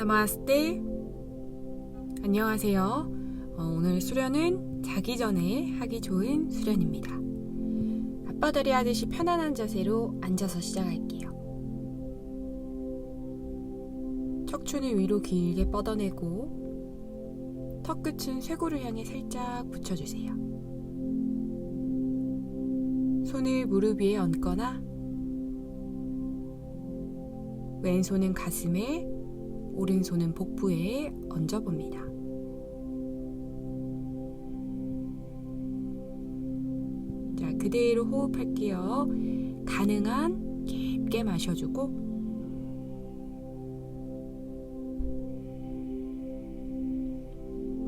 나마스테 안녕하세요. 어, 오늘 수련은 자기 전에 하기 좋은 수련입니다. 아빠들이 하듯이 편안한 자세로 앉아서 시작할게요. 척추는 위로 길게 뻗어내고 턱끝은 쇄골을 향해 살짝 붙여주세요. 손을 무릎 위에 얹거나 왼손은 가슴에 오른손은 복부에 얹어봅니다. 자, 그대로 호흡할게요. 가능한 깊게 마셔주고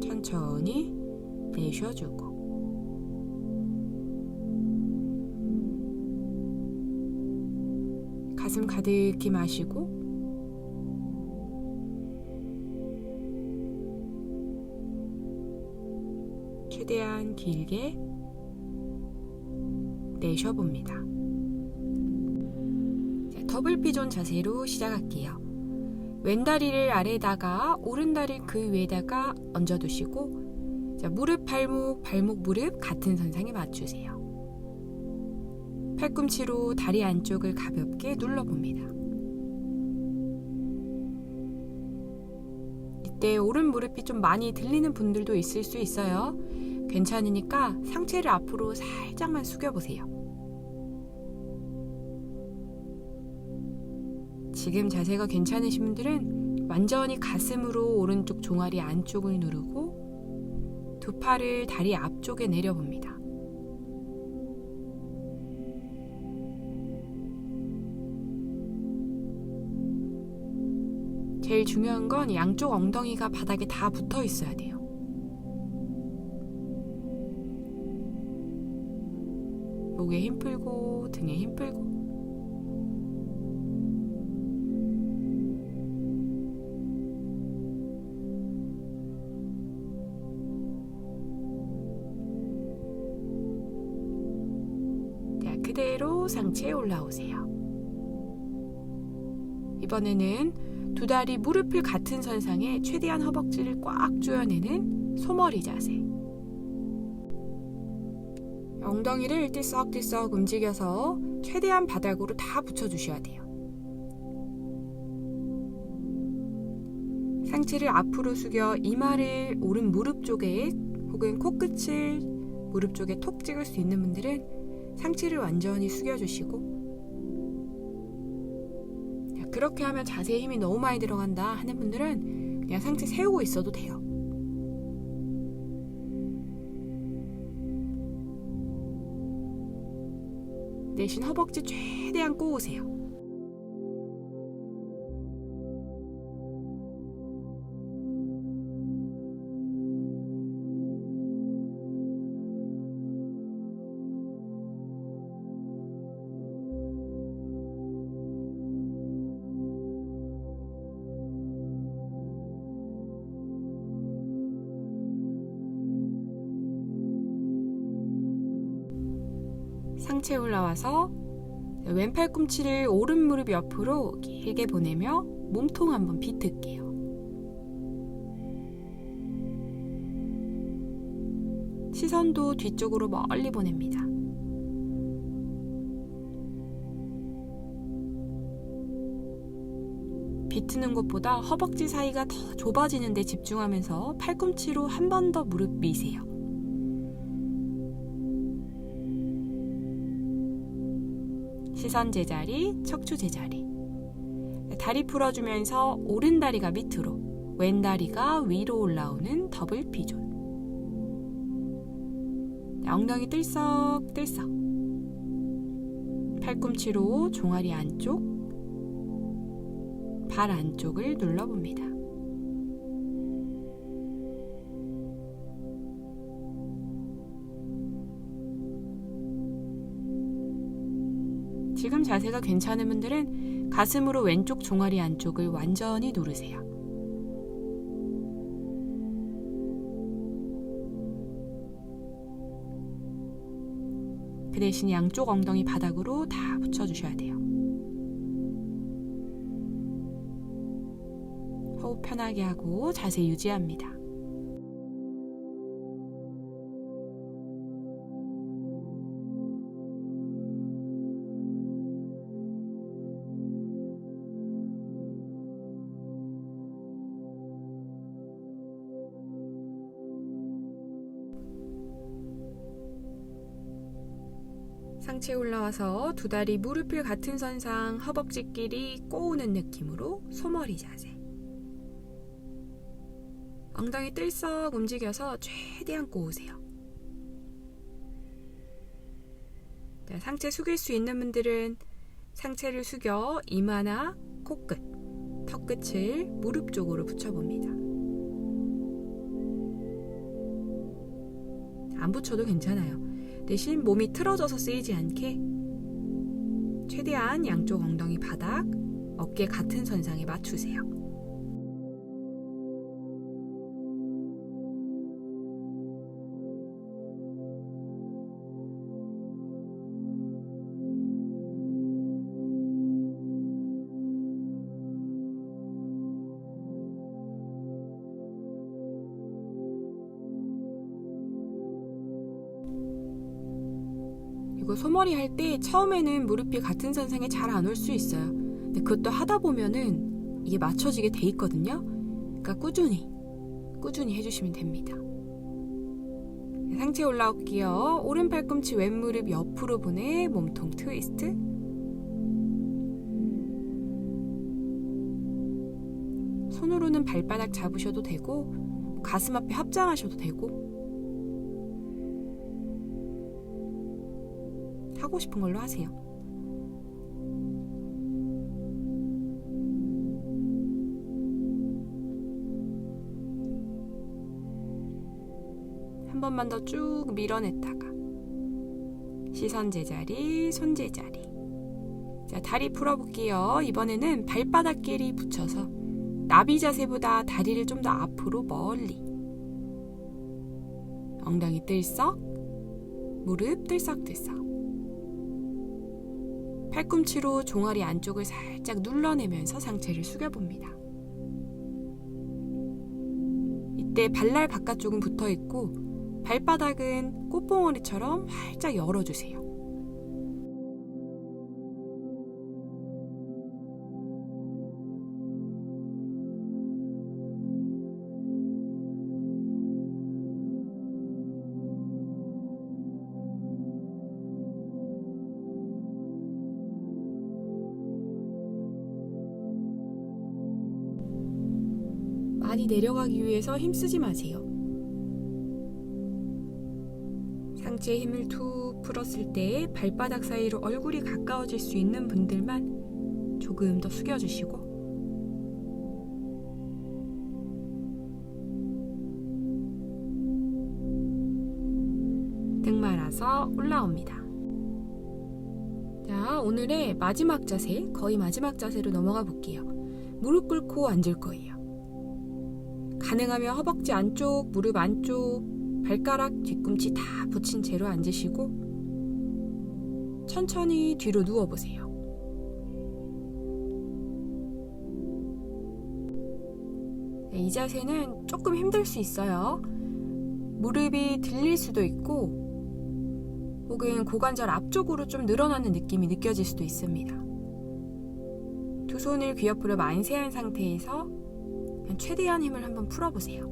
천천히 내쉬어주고 가슴 가득히 마시고 길게 내쉬어봅니다. 자, 더블 피존 자세로 시작할게요. 왼 다리를 아래다가 오른 다리를 그 위에다가 얹어두시고 자, 무릎, 발목, 발목, 무릎 같은 선상에 맞추세요. 팔꿈치로 다리 안쪽을 가볍게 눌러봅니다. 이때 오른 무릎이 좀 많이 들리는 분들도 있을 수 있어요. 괜찮으니까 상체를 앞으로 살짝만 숙여보세요. 지금 자세가 괜찮으신 분들은 완전히 가슴으로 오른쪽 종아리 안쪽을 누르고 두 팔을 다리 앞쪽에 내려봅니다. 제일 중요한 건 양쪽 엉덩이가 바닥에 다 붙어 있어야 돼요. 목에 힘 풀고 등에 힘 풀고 자, 그대로 상체에 올라오세요. 이번에는 두 다리 무릎을 같은 선상에 최대한 허벅지를 꽉 조여내는 소머리 자세. 엉덩이를 띠썩띠썩 움직여서 최대한 바닥으로 다 붙여주셔야 돼요. 상체를 앞으로 숙여 이마를 오른 무릎 쪽에 혹은 코끝을 무릎 쪽에 톡 찍을 수 있는 분들은 상체를 완전히 숙여주시고 자, 그렇게 하면 자세에 힘이 너무 많이 들어간다 하는 분들은 그냥 상체 세우고 있어도 돼요. 대신 허벅지 최대한 꼬으세요. 상체 올라와서 왼팔 꿈치를 오른 무릎 옆으로 길게 보내며 몸통 한번 비틀게요. 시선도 뒤쪽으로 멀리 보냅니다. 비트는 것보다 허벅지 사이가 더 좁아지는 데 집중하면서 팔꿈치로 한 번 더 무릎 미세요. 시선 제자리, 척추 제자리. 다리 풀어주면서 오른 다리가 밑으로, 왼 다리가 위로 올라오는 더블 피존. 엉덩이 뜰썩뜰썩. 팔꿈치로 종아리 안쪽, 발 안쪽을 눌러봅니다. 자세가 괜찮은 분들은 가슴으로 왼쪽 종아리 안쪽을 완전히 누르세요. 그 대신 양쪽 엉덩이 바닥으로 다 붙여주셔야 돼요. 호흡 편하게 하고 자세 유지합니다. 상체에 올라와서 두 다리 무릎을 같은 선상 허벅지끼리 꼬우는 느낌으로 소머리 자세. 엉덩이 뜰썩 움직여서 최대한 꼬우세요. 자, 상체 숙일 수 있는 분들은 상체를 숙여 이마나 코끝, 턱끝을 무릎 쪽으로 붙여봅니다. 안 붙여도 괜찮아요. 대신 몸이 틀어져서 쓰이지 않게 최대한 양쪽 엉덩이 바닥, 어깨 같은 선상에 맞추세요. 이거 소머리 할 때 처음에는 무릎이 같은 선상에 잘 안 올 수 있어요. 근데 그것도 하다 보면은 이게 맞춰지게 돼 있거든요. 그러니까 꾸준히 꾸준히 해주시면 됩니다. 상체 올라올게요. 오른 팔꿈치 왼무릎 옆으로 보내 몸통 트위스트. 손으로는 발바닥 잡으셔도 되고 가슴 앞에 합장하셔도 되고 하고 싶은 걸로 하세요. 한 번만 더 쭉 밀어냈다가 시선 제자리, 손 제자리. 자, 다리 풀어볼게요. 이번에는 발바닥끼리 붙여서 나비 자세보다 다리를 좀 더 앞으로 멀리. 엉덩이 들썩, 무릎 들썩들썩. 팔꿈치로 종아리 안쪽을 살짝 눌러내면서 상체를 숙여봅니다. 이때 발날 바깥쪽은 붙어 있고 발바닥은 꽃봉오리처럼 활짝 열어주세요. 많이 내려가기 위해서 힘쓰지 마세요. 상체에 힘을 툭 풀었을 때 발바닥 사이로 얼굴이 가까워질 수 있는 분들만 조금 더 숙여주시고 등 말아서 올라옵니다. 자, 오늘의 마지막 자세, 거의 마지막 자세로 넘어가 볼게요. 무릎 꿇고 앉을 거예요. 가능하면 허벅지 안쪽, 무릎 안쪽, 발가락, 뒤꿈치 다 붙인 채로 앉으시고 천천히 뒤로 누워보세요. 네, 이 자세는 조금 힘들 수 있어요. 무릎이 들릴 수도 있고 혹은 고관절 앞쪽으로 좀 늘어나는 느낌이 느껴질 수도 있습니다. 두 손을 귀 옆으로 만세한 상태에서 최대한 힘을 한번 풀어보세요.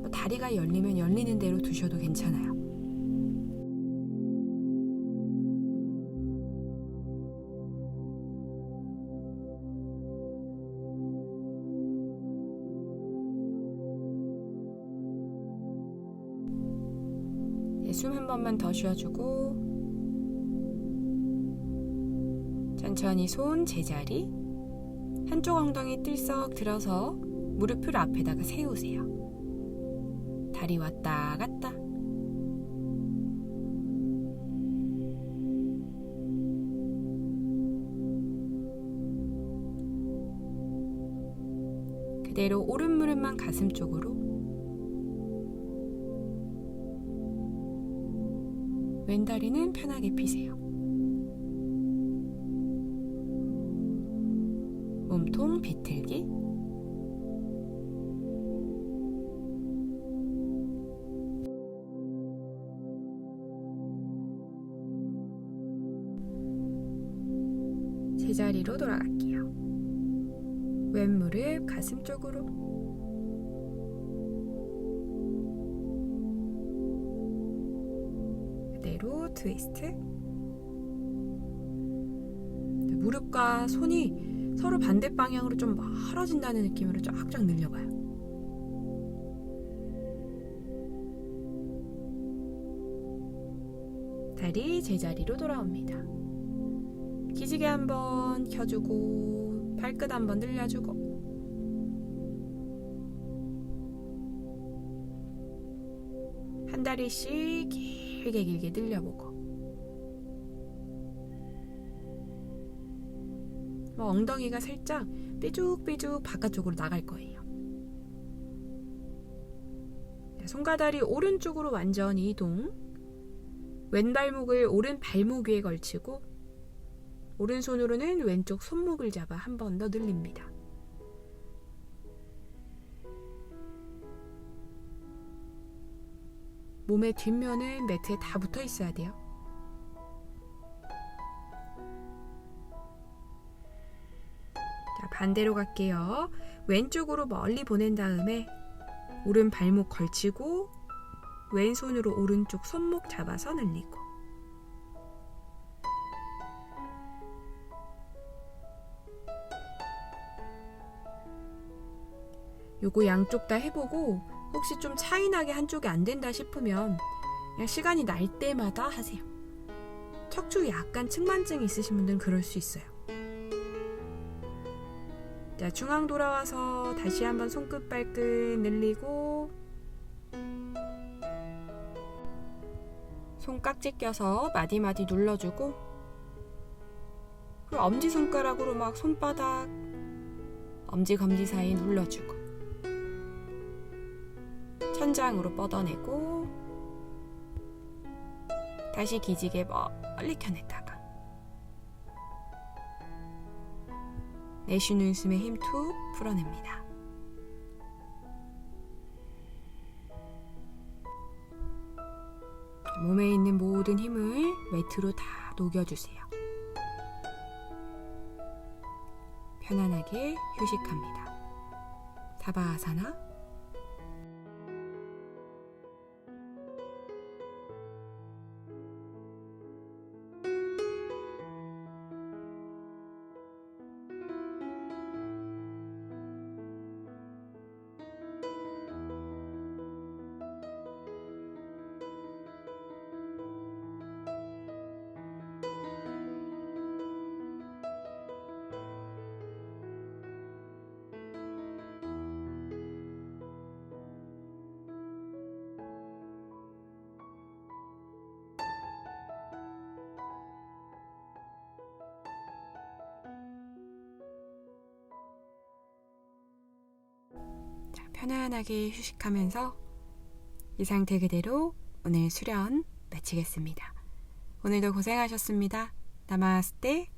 뭐 다리가 열리면 열리는 대로 두셔도 괜찮아요. 숨 한 번만 더 쉬어주고 천천히 손 제자리 한쪽 엉덩이 뜰썩 들어서 무릎을 앞에다가 세우세요. 다리 왔다 갔다 그대로 오른 무릎만 가슴 쪽으로 왼다리는 편하게 피세요. 몸통 비틀기 제자리로 돌아갈게요. 왼 무릎 가슴 쪽으로 그대로 트위스트 네, 무릎과 손이 서로 반대 방향으로 좀 멀어진다는 느낌으로 쫙쫙 늘려봐요. 다리 제자리로 돌아옵니다. 기지개 한번 켜주고 발끝 한번 늘려주고 한 다리씩 길게 길게 늘려보고 뭐 엉덩이가 살짝 삐죽삐죽 바깥쪽으로 나갈 거예요. 자, 손가다리 오른쪽으로 완전히 이동. 왼 발목을 오른 발목 위에 걸치고 오른손으로는 왼쪽 손목을 잡아 한 번 더 늘립니다. 몸의 뒷면은 매트에 다 붙어 있어야 돼요. 자, 반대로 갈게요. 왼쪽으로 멀리 보낸 다음에 오른 발목 걸치고 왼손으로 오른쪽 손목 잡아서 늘리고 요거 양쪽 다 해보고 혹시 좀 차이 나게 한쪽이 안 된다 싶으면 그냥 시간이 날 때마다 하세요. 척추 약간 측만증 있으신 분들은 그럴 수 있어요. 자, 중앙 돌아와서 다시 한번 손끝 발끝 늘리고 손깍지 껴서 마디마디 눌러주고 그리고 엄지손가락으로 막 손바닥 엄지 검지 사이 눌러주고 천장으로 뻗어내고 다시 기지개 멀리 켜냈다가 내쉬는 숨에 힘 툭 풀어냅니다. 몸에 있는 모든 힘을 매트로 다 녹여주세요. 편안하게 휴식합니다. 사바아사나 편안하게 휴식하면서 이 상태 그대로 오늘 수련 마치겠습니다. 오늘도 고생하셨습니다. 나마스테